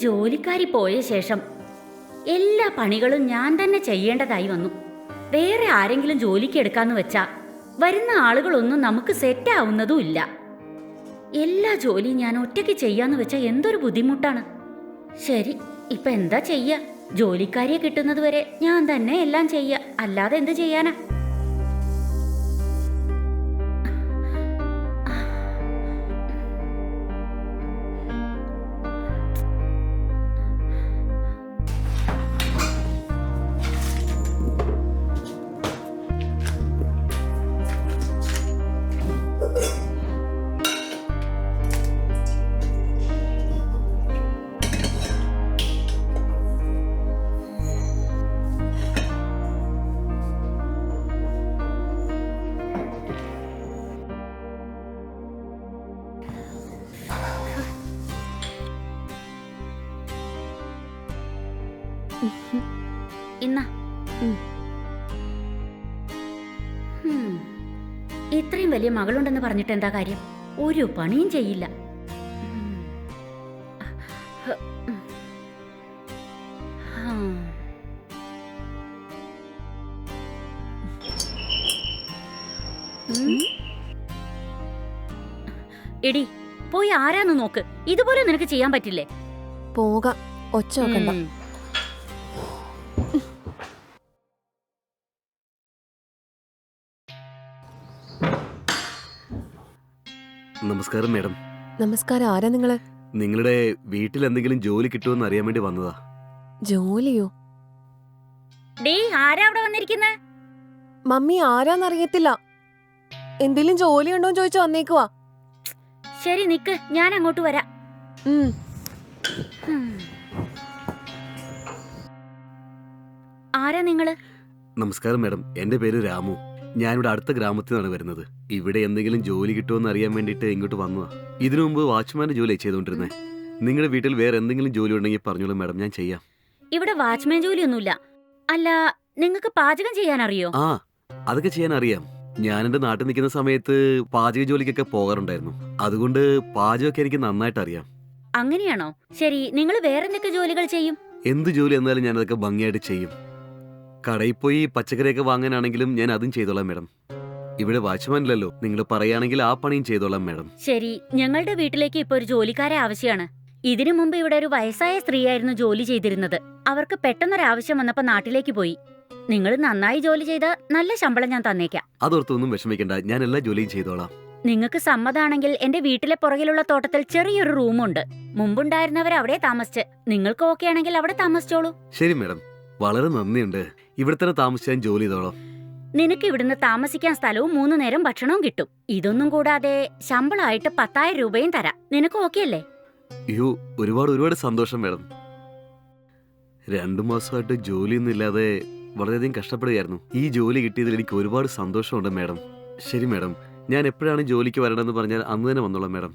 ജോലിക്കാരി പോയ ശേഷം എല്ലാ പണികളും ഞാൻ തന്നെ ചെയ്യേണ്ടതായി വന്നു. വേറെ ആരെങ്കിലും ജോലിക്ക് എടുക്കാന്ന് വെച്ചാ വരുന്ന ആളുകളൊന്നും നമുക്ക് സെറ്റ് ആവുന്നതും എല്ലാ ജോലിയും ഞാൻ ഒറ്റയ്ക്ക് ചെയ്യാന്ന് വെച്ചാ എന്തൊരു ബുദ്ധിമുട്ടാണ്. ശരി ഇപ്പൊ എന്താ ചെയ്യ? ജോലിക്കാരിയെ കിട്ടുന്നത് വരെ ഞാൻ തന്നെ എല്ലാം ചെയ്യ. അല്ലാതെ എന്ത് ചെയ്യാനാ? ഇത്രയും വലിയ മകളുണ്ടെന്ന് പറഞ്ഞിട്ട് എന്താ കാര്യം? ഒരു പണിയും ചെയ്യില്ല. എടി പോയി ആരാന്ന് നോക്ക്. ഇതുപോലെ നിനക്ക് ചെയ്യാൻ പറ്റില്ലേ? പോകാം. ഒച്ച വെക്കണ്ട. നമസ്കാരം മേഡം. നമസ്കാരം. ആരാ നിങ്ങൾ? നിങ്ങളുടെ വീട്ടിൽ എന്തെങ്കിലും ജോലി കിട്ടുമെന്ന് അറിയാൻ വേണ്ടി വന്നതാ. ജോലിയോ? ഡേ ആരാ അവിടെ വന്നിരിക്കുന്നേ? മമ്മി ആരാന്നറിയത്തില്ല എന്തെങ്കിലും ജോലി ഉണ്ടോ ചോദിച്ചു വന്നേക്കുവാ. ശരി നിക്ക്. ഞാൻ അങ്ങോട്ട് വരാം. ഉം. ഉം. ആരാ നിങ്ങൾ? നമസ്കാരം മേഡം. എന്റെ പേര് രാമു. ഞാനിവിടെ അടുത്ത ഗ്രാമത്തിൽ നിന്നാണ് വരുന്നത്. ഇവിടെ എന്തെങ്കിലും ജോലി കിട്ടുമെന്ന് അറിയാൻ വേണ്ടിയിട്ട് ഇങ്ങോട്ട് വന്നതാ. ഇതിനു മുമ്പ് വാച്ച്മാന്റെ ജോലി ചെയ്തുകൊണ്ടിരുന്നത് നിങ്ങളുടെ വീട്ടിൽ വേറെ എന്തെങ്കിലും ജോലി ഉണ്ടെങ്കിൽ പറഞ്ഞോളൂ മാഡം ഞാൻ ചെയ്യാം. ഇവിടെ വാച്ച്മാൻ ജോലിയൊന്നുമില്ല. അല്ല നിങ്ങൾക്ക് പാചകം ചെയ്യാൻ അറിയോ ആ അതൊക്കെ ചെയ്യാൻ അറിയാം ഞാൻ എന്റെ നാട്ടിൽ നിൽക്കുന്ന സമയത്ത് പാചക ജോലിക്കൊക്കെ പോകാറുണ്ടായിരുന്നു. അതുകൊണ്ട് പാചകമൊക്കെ എനിക്ക് നന്നായിട്ട് അറിയാം അങ്ങനെയാണോ? ശരി നിങ്ങൾ വേറെന്തൊക്കെ ജോലികൾ ചെയ്യും? എന്ത് ജോലി എന്നാലും ഞാനതൊക്കെ ഭംഗിയായിട്ട് ചെയ്യും. കടയിൽ പോയി പച്ചക്കറിയൊക്കെ വാങ്ങാനാണെങ്കിലും ഞാൻ അതും ചെയ്തോളാം മാഡം. ഇവിടെ വാച്ച്മാൻ ഇല്ലല്ലോ നിങ്ങൾ പറയുകയാണെങ്കിൽ ആ പണിയും ചെയ്തോളാം മാഡം. ശരി ഞങ്ങളുടെ വീട്ടിലേക്ക് ഇപ്പൊ ഒരു ജോലിക്കാരെ ആവശ്യമാണ്. ഇതിനു മുമ്പ് ഇവിടെ ഒരു വയസ്സായ സ്ത്രീയായിരുന്നു ജോലി ചെയ്തിരുന്നത്. അവർക്ക് പെട്ടെന്നൊരാവശ്യം വന്നപ്പോ നാട്ടിലേക്ക് പോയി. നിങ്ങൾ നന്നായി ജോലി ചെയ്ത നല്ല ശമ്പളം ഞാൻ തന്നേക്കാം. അതോർത്തൊന്നും വിഷമിക്കണ്ട ഞാൻ എല്ലാ ജോലിയും ചെയ്തോളാം. നിങ്ങൾക്ക് സമ്മതാണെങ്കിൽ എന്റെ വീട്ടിലെ പുറകിലുള്ള തോട്ടത്തിൽ ചെറിയൊരു റൂമുണ്ട്. മുമ്പുണ്ടായിരുന്നവർ അവിടെ താമസിച്ച്. നിങ്ങൾക്ക് ഓക്കെ ആണെങ്കിൽ അവിടെ താമസിച്ചോളൂ. ശരി മാഡം. വളരെ നന്ദിയുണ്ട്. ഇവിടെ തന്നെ ജോലി ചെയ്തോളോ. നിനക്ക് ഇവിടുന്ന് താമസിക്കാൻ സ്ഥലവും മൂന്ന് നേരം ഭക്ഷണവും കിട്ടും. ഇതൊന്നും കൂടാതെ ശമ്പളമായിട്ട് പത്തായിരം രൂപയും തരാം. നിനക്ക് ഓക്കെ അല്ലേ? അയ്യോ ഒരുപാട് ഒരുപാട് സന്തോഷം വേണം രണ്ടു മാസമായിട്ട് ജോലിയൊന്നും ഇല്ലാതെ വളരെയധികം കഷ്ടപ്പെടുകയായിരുന്നു. ഈ ജോലി കിട്ടിയതിൽ എനിക്ക് ഒരുപാട് സന്തോഷമുണ്ട് മാഡം. ശരി മാഡം ഞാൻ എപ്പോഴാണ് ജോലിക്ക് വരണമെന്ന് പറഞ്ഞാൽ അന്ന് തന്നെ വന്നോളാം മാഡം.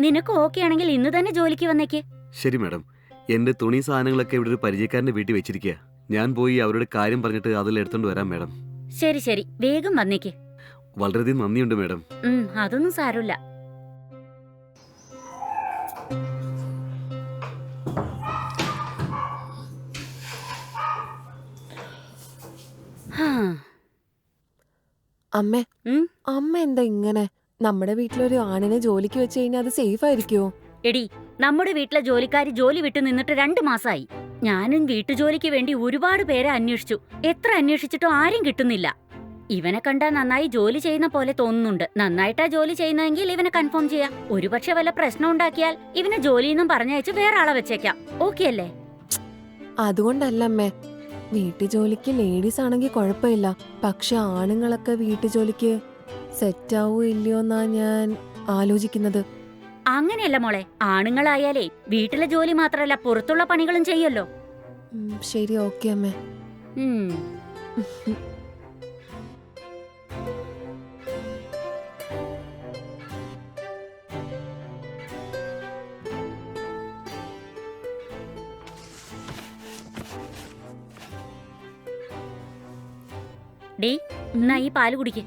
നിനക്ക് ഓക്കെ ആണെങ്കിൽ ഇന്ന് തന്നെ ജോലിക്ക് വന്നേക്ക്. ശരി മാഡം. എന്റെ തുണി സാധനങ്ങളൊക്കെ ഇവിടെ ഒരു പരിചയക്കാരന്റെ വീട്ടിൽ വെച്ചിരിക്കുക ഞാൻ പോയി അവരുടെ കാര്യം പറഞ്ഞിട്ട് അതിൽ എടുത്തോണ്ട് വരാം മാഡം. ശരി ശരി. വേഗം വന്നേക്ക്. വളരെയധികം നന്ദിയുണ്ട് മാഡം. ഉം അതൊന്നും സാരമില്ല. ഹാ. അമ്മേ ഉം? അമ്മ എന്താ ഇങ്ങനെ? നമ്മുടെ വീട്ടിലൊരു ആണിനെ ജോലിക്ക് വെച്ച് കഴിഞ്ഞാൽ അത് സേഫ് ആയിരിക്കുമോ എടി നമ്മുടെ വീട്ടിലെ ജോലിക്കാരി ജോലി വിട്ടു നിന്നിട്ട് രണ്ടു മാസമായി ഞാനും വീട്ടുജോലിക്ക് വേണ്ടി ഒരുപാട് പേരെ അന്വേഷിച്ചു. എത്ര അന്വേഷിച്ചിട്ടും ആരും കിട്ടുന്നില്ല. ഇവനെ കണ്ടാ നന്നായി ജോലി ചെയ്യുന്ന പോലെ തോന്നുന്നുണ്ട്. നന്നായിട്ടാ ജോലി ചെയ്യുന്നതെങ്കിൽ ഇവനെ കൺഫേം ചെയ്യാം. ഒരുപക്ഷെ വല്ല പ്രശ്നം ഉണ്ടാക്കിയാൽ ഇവനെ ജോലിന്നും പറഞ്ഞയച്ച് വേറെ ആളെ വെച്ചേക്കാം. ഓക്കെ അല്ലേ? അതുകൊണ്ടല്ല അമ്മേ. ജോലിക്ക് ലേഡീസ് ആണെങ്കിൽ കുഴപ്പമില്ല. പക്ഷെ ആണുങ്ങളൊക്കെ വീട്ടു ജോലിക്ക് സെറ്റ് ആവോ ഇല്ലയോന്നാ ഞാൻ ആലോചിക്കുന്നത്. അങ്ങനെയല്ല മോളെ ആണുങ്ങളായാലേ വീട്ടിലെ ജോലി മാത്രമല്ല പുറത്തുള്ള പണികളും ചെയ്യല്ലോ ശരി ഓക്കെ അമ്മേ. ഡേ എന്നാ ഈ പാൽ കുടിക്ക്.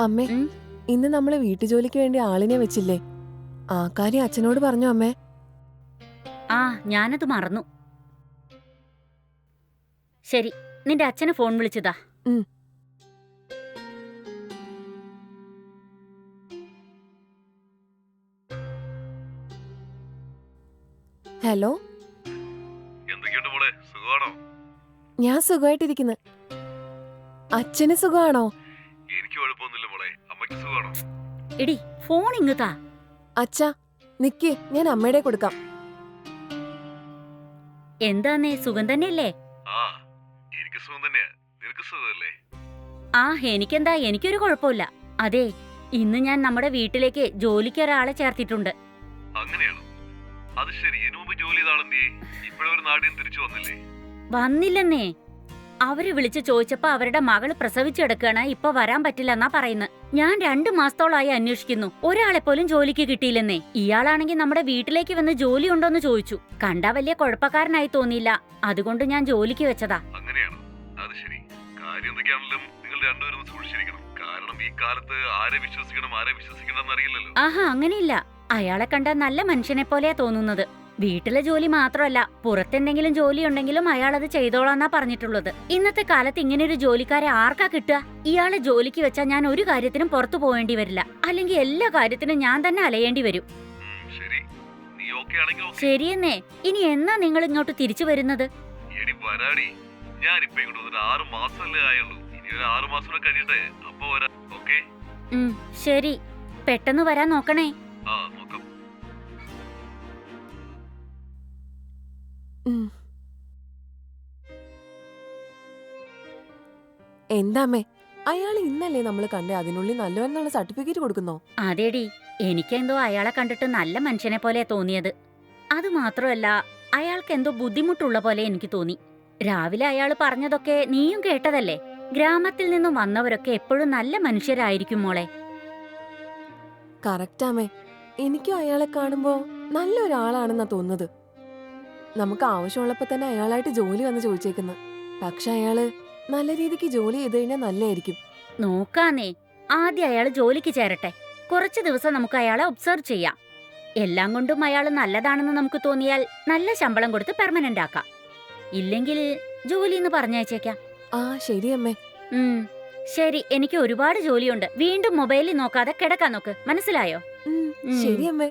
അമ്മേ? ഇന്ന് നമ്മൾ വീട്ടുജോലിക്ക് വേണ്ടി ആളിനെ വെച്ചില്ലേ? ആ കാര്യം അച്ഛനോട് പറഞ്ഞു അമ്മേ. ആ ഞാനത് മറന്നു. ശരി നിന്റെ അച്ഛനെ ഫോൺ വിളിച്ചതാ. ഉം. ഹലോ? എന്തൊക്കെയുണ്ട് മോളെ? സുഖമാണോ? ഞാൻ സുഖമായിട്ടിരിക്കുന്നു. അച്ഛന് സുഖാണോ? എനിക്ക് കുഴപ്പമൊന്നുമില്ല മോളെ. അമ്മയ്ക്ക് സുഖാണോ എടി ഫോൺ ഇങ്ങത്താ അച്ഛാ നിക്ക് ഞാൻ അമ്മയുടെ കൊടുക്കാം. എന്താന്നേ സുഖം തന്നെയല്ലേ? ആ എനിക്ക് സുഖം തന്നെയാ. നിനക്ക് സുഖമല്ലേ? ആ എനിക്കെന്താ എനിക്കൊരു കുഴപ്പമില്ല. അതെ ഇന്ന് ഞാൻ നമ്മുടെ വീട്ടിലേക്ക് ജോലിക്ക് ഒരാളെ ചേർത്തിട്ടുണ്ട്. അങ്ങനെയാണോ? അത് ശരി ഇതിനു മുമ്പ് ജോലി ചെയ്താളെന്തേ ഇപ്പോഴൊരു നാടിന് തിരിച്ചു വന്നില്ലേ? വന്നില്ലെന്നേ. അവർ വിളിച്ച് ചോദിച്ചപ്പോ അവരുടെ മകൾ പ്രസവിച്ചെടുക്കാണ് ഇപ്പൊ വരാൻ പറ്റില്ലെന്നാ പറയുന്നത് ഞാൻ രണ്ടു മാസത്തോളായി അന്വേഷിക്കുന്നു. ഒരാളെ പോലും ജോലിക്ക് കിട്ടിയില്ലെന്നേ. ഇയാളാണെങ്കിൽ നമ്മുടെ വീട്ടിലേക്ക് വന്ന് ജോലി ഉണ്ടോന്ന് ചോദിച്ചു. കണ്ടാ വലിയ കുഴപ്പക്കാരനായി തോന്നിയില്ല. അതുകൊണ്ട് ഞാൻ ജോലിക്ക് വെച്ചതാ. അങ്ങനെയാണ്. അത് ശരി. കാര്യം എന്തൊക്കെയാണെങ്കിലും നിങ്ങൾ രണ്ടുപേരും സൂക്ഷിച്ചിരിക്കണം. കാരണം ഈ കാലത്ത് ആരെ വിശ്വസിക്കണം ആരെ വിശ്വസിക്കണം എന്നറിയില്ലല്ലോ. ആഹാ അങ്ങനെയില്ല. അയാളെ കണ്ട നല്ല മനുഷ്യനെ പോലെയാ തോന്നുന്നത്. വീട്ടിലെ ജോലി മാത്രമല്ല പുറത്തെന്തെങ്കിലും ജോലി ഉണ്ടെങ്കിലും അയാൾ അത് ചെയ്തോളാന്നാ പറഞ്ഞിട്ടുള്ളത്. ഇന്നത്തെ കാലത്ത് ഇങ്ങനെ ഒരു ജോലിക്കാരെ ആർക്കാ കിട്ടുക? ഇയാളെ ജോലിക്ക് വെച്ചാൽ ഞാൻ ഒരു കാര്യത്തിനും പുറത്തു പോവേണ്ടി വരില്ല. അല്ലെങ്കിൽ എല്ലാ കാര്യത്തിനും ഞാൻ തന്നെ അലയേണ്ടി വരും. ശരിയെന്നേ. ഇനി എന്നാ നിങ്ങൾ ഇങ്ങോട്ട് തിരിച്ചു വരുന്നത്? ശരി. വരാടി വരാൻ ഇങ്ങോട്ട് ആ നോക്കാം ഉം. എന്താ അമ്മേ അയാൾ ഇന്നല്ലേ നമ്മൾ കണ്ടേ? അതിനുള്ളിൽ നല്ലവരെന്നുള്ള സർട്ടിഫിക്കറ്റ് കൊടുക്കുന്നോ? അതേടി എനിക്കെന്തോ അയാളെ കണ്ടിട്ട് നല്ല മനുഷ്യനെ പോലെ തോന്നിയത്. അത് മാത്രമല്ല അയാൾക്ക് എന്തോ ബുദ്ധിമുട്ടുള്ള പോലെ എനിക്ക് തോന്നി. രാവിലെ അയാൾ പറഞ്ഞതൊക്കെ നീയും കേട്ടതല്ലേ? ഗ്രാമത്തിൽ നിന്നും വന്നവരൊക്കെ എപ്പോഴും നല്ല മനുഷ്യരായിരിക്കും മോളെ. കറക്റ്റാമേ എനിക്കും അയാളെ കാണുമ്പോ നല്ലൊരാളാണെന്നാ തോന്നുന്നത്. നമുക്ക് ആവശ്യമുള്ളപ്പോൾ തന്നെ അയാളായിട്ട് ജോലി വന്ന് ചോദിച്ചേക്കുന്നു. പക്ഷെ അയാൾ നല്ല രീതിക്ക് ജോലി ചെയ്ത് കഴിഞ്ഞാൽ നല്ലതായിരിക്കും നോക്കാന്നേ. ആദ്യം അയാൾ ജോലിക്ക് ചേരട്ടെ. കുറച്ച് ദിവസം നമുക്ക് അയാളെ ഒബ്സർവ് ചെയ്യാം. എല്ലാം കൊണ്ടും അയാൾ നല്ലതാണെന്ന് നമുക്ക് തോന്നിയാൽ നല്ല ശമ്പളം കൊടുത്ത് പെർമനന്റ് ആക്കാം. ഇല്ലെങ്കിൽ ജോലി എന്ന് പറഞ്ഞയച്ചേക്കാം. ആ ശരി അമ്മേ. ഉം. ശരി എനിക്ക് ഒരുപാട് ജോലിയുണ്ട്. വീണ്ടും മൊബൈലിൽ നോക്കാതെ കിടക്കാൻ നോക്ക്. മനസ്സിലായോ? ശരി അമ്മേ.